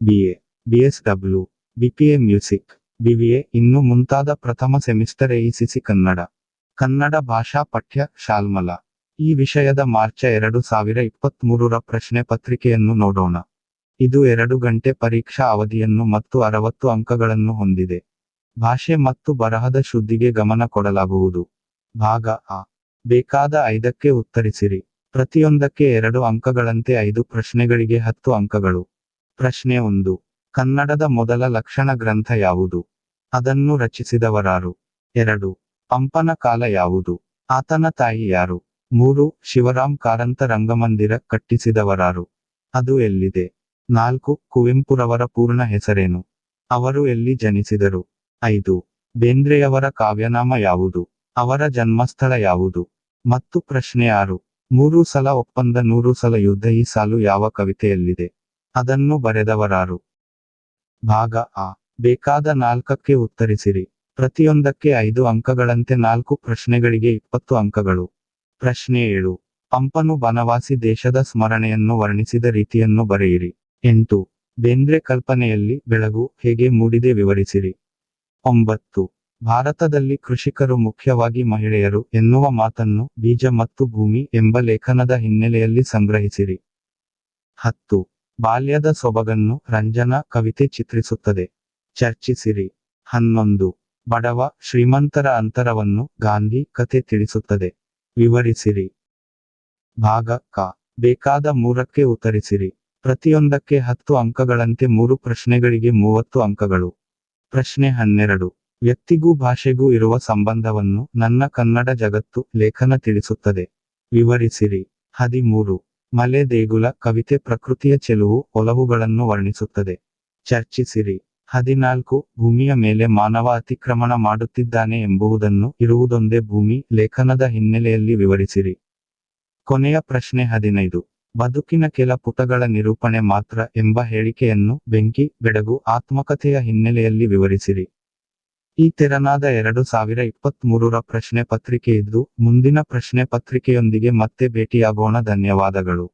BA BSW BPA music BVA ಇನ್ನು ಮುಂತಾದ ಪ್ರಥಮ ಸೆಮಿಸ್ಟರ್ ಎಇಸಿಸಿ ಕನ್ನಡ. ಕನ್ನಡ ಭಾಷಾ ಪಠ್ಯ ಶಾಲ್ಮಲ. ಈ ವಿಷಯದ ಮಾರ್ಚ ಎರಡು ಸಾವಿರ ಇಪ್ಪತ್ಮೂರರ ಪ್ರಶ್ನೆ ಪತ್ರಿಕೆಯನ್ನು ನೋಡೋಣ. ಇದು ಎರಡು ಗಂಟೆ ಪರೀಕ್ಷಾ ಅವಧಿಯನ್ನು ಮತ್ತು ಅರವತ್ತು ಅಂಕಗಳನ್ನು ಹೊಂದಿದೆ. ಭಾಷೆ ಮತ್ತು ಬರಹದ ಶುದ್ಧಿಗೆ ಗಮನ ಕೊಡಲಾಗುವುದು. ಭಾಗ ಆ. ಬೇಕಾದ ಐದಕ್ಕೆ ಉತ್ತರಿಸಿರಿ. ಪ್ರತಿಯೊಂದಕ್ಕೆ ಎರಡು ಅಂಕಗಳಂತೆ ಐದು ಪ್ರಶ್ನೆಗಳಿಗೆ ಹತ್ತು ಅಂಕಗಳು. ಪ್ರಶ್ನೆ ಒಂದು. ಕನ್ನಡದ ಮೊದಲ ಲಕ್ಷಣ ಗ್ರಂಥ ಯಾವುದು? ಅದನ್ನು ರಚಿಸಿದವರಾರು. ಎರಡು. ಪಂಪನ ಕಾಲ ಯಾವುದು? ಆತನ ತಾಯಿ ಯಾರು? ಮೂರು. ಶಿವರಾಮ್ ಕಾರಂತ ರಂಗಮಂದಿರ ಕಟ್ಟಿಸಿದವರಾರು. ಅದು ಎಲ್ಲಿದೆ? ನಾಲ್ಕು. ಕುವೆಂಪುರವರ ಪೂರ್ಣ ಹೆಸರೇನು? ಅವರು ಎಲ್ಲಿ ಜನಿಸಿದರು? ಐದು. ಬೇಂದ್ರೆಯವರ ಕಾವ್ಯನಾಮ ಯಾವುದು? ಅವರ ಜನ್ಮಸ್ಥಳ ಯಾವುದು? ಮತ್ತು ಪ್ರಶ್ನೆ ಆರು. ಮೂರು ಸಲ ಒಪ್ಪಂದ ನೂರು ಸಲ ಯುದ್ಧ ಈ ಸಾಲು ಯಾವ ಕವಿತೆಯಲ್ಲಿದೆ? ಅದನ್ನು ಬರೆದವರಾರು. ಭಾಗ ಆ. ಬೇಕಾದ ನಾಲ್ಕಕ್ಕೆ ಉತ್ತರಿಸಿರಿ. ಪ್ರತಿಯೊಂದಕ್ಕೆ ಐದು ಅಂಕಗಳಂತೆ ನಾಲ್ಕು ಪ್ರಶ್ನೆಗಳಿಗೆ ಇಪ್ಪತ್ತು ಅಂಕಗಳು. ಪ್ರಶ್ನೆ ಏಳು. ಪಂಪನು ಬನವಾಸಿ ದೇಶದ ಸ್ಮರಣೆಯನ್ನು ವರ್ಣಿಸಿದ ರೀತಿಯನ್ನು ಬರೆಯಿರಿ. ಎಂಟು. ಬೇಂದ್ರೆ ಕಲ್ಪನೆಯಲ್ಲಿ ಬೆಳಗು ಹೇಗೆ ಮೂಡಿದೆ ವಿವರಿಸಿರಿ. ಒಂಬತ್ತು. ಭಾರತದಲ್ಲಿ ಕೃಷಿಕರು ಮುಖ್ಯವಾಗಿ ಮಹಿಳೆಯರು ಎನ್ನುವ ಮಾತನ್ನು ಬೀಜ ಮತ್ತು ಭೂಮಿ ಎಂಬ ಲೇಖನದ ಹಿನ್ನೆಲೆಯಲ್ಲಿ ಸಂಗ್ರಹಿಸಿರಿ. ಹತ್ತು. ಬಾಲ್ಯದ ಸೊಬಗನ್ನು ರಂಜನಾ ಕವಿತೆ ಚಿತ್ರಿಸುತ್ತದೆ. ಚರ್ಚಿಸಿರಿ. ಹನ್ನೊಂದು. ಬಡವ ಶ್ರೀಮಂತರ ಅಂತರವನ್ನು ಗಾಂಧಿ ಕತೆ ತಿಳಿಸುತ್ತದೆ. ವಿವರಿಸಿರಿ. ಭಾಗ ಕ. ಬೇಕಾದ ಮೂರಕ್ಕೆ ಉತ್ತರಿಸಿರಿ. ಪ್ರತಿಯೊಂದಕ್ಕೆ ಹತ್ತು ಅಂಕಗಳಂತೆ ಮೂರು ಪ್ರಶ್ನೆಗಳಿಗೆ ಮೂವತ್ತು ಅಂಕಗಳು. ಪ್ರಶ್ನೆ ಹನ್ನೆರಡು. ವ್ಯಕ್ತಿಗೂ ಭಾಷೆಗೂ ಇರುವ ಸಂಬಂಧವನ್ನು ನನ್ನ ಕನ್ನಡ ಜಗತ್ತು ಲೇಖನ ತಿಳಿಸುತ್ತದೆ. ವಿವರಿಸಿರಿ. ಹದಿಮೂರು. ಮಲೆ ದೇಗುಲ ಕವಿತೆ ಪ್ರಕೃತಿಯ ಚೆಲುವು ಒಲವುಗಳನ್ನು ವರ್ಣಿಸುತ್ತದೆ. ಚರ್ಚಿಸಿರಿ. ಹದಿನಾಲ್ಕು, ಭೂಮಿಯ ಮೇಲೆ ಮಾನವ ಅತಿಕ್ರಮಣ ಮಾಡುತ್ತಿದ್ದಾನೆ ಎಂಬುದನ್ನು ಇರುವುದೊಂದೇ ಭೂಮಿ ಲೇಖನದ ಹಿನ್ನೆಲೆಯಲ್ಲಿ ವಿವರಿಸಿರಿ. ಕೊನೆಯ ಪ್ರಶ್ನೆ ಹದಿನೈದು. ಬದುಕಿನ ಕೆಲ ಪುಟಗಳ ನಿರೂಪಣೆ ಮಾತ್ರ ಎಂಬ ಹೇಳಿಕೆಯನ್ನು ಬೆಂಕಿ, ಬೆಡಗು, ಆತ್ಮಕಥೆಯ ಹಿನ್ನೆಲೆಯಲ್ಲಿ ವಿವರಿಸಿರಿ. ಈ ತೆರನಾದ ಎರಡು ಸಾವಿರ ಇಪ್ಪತ್ಮೂರರ ಪ್ರಶ್ನೆ ಪತ್ರಿಕೆ ಇದ್ದು ಮುಂದಿನ ಪ್ರಶ್ನೆ ಪತ್ರಿಕೆಯೊಂದಿಗೆ ಮತ್ತೆ ಭೇಟಿಯಾಗೋಣ. ಧನ್ಯವಾದಗಳು.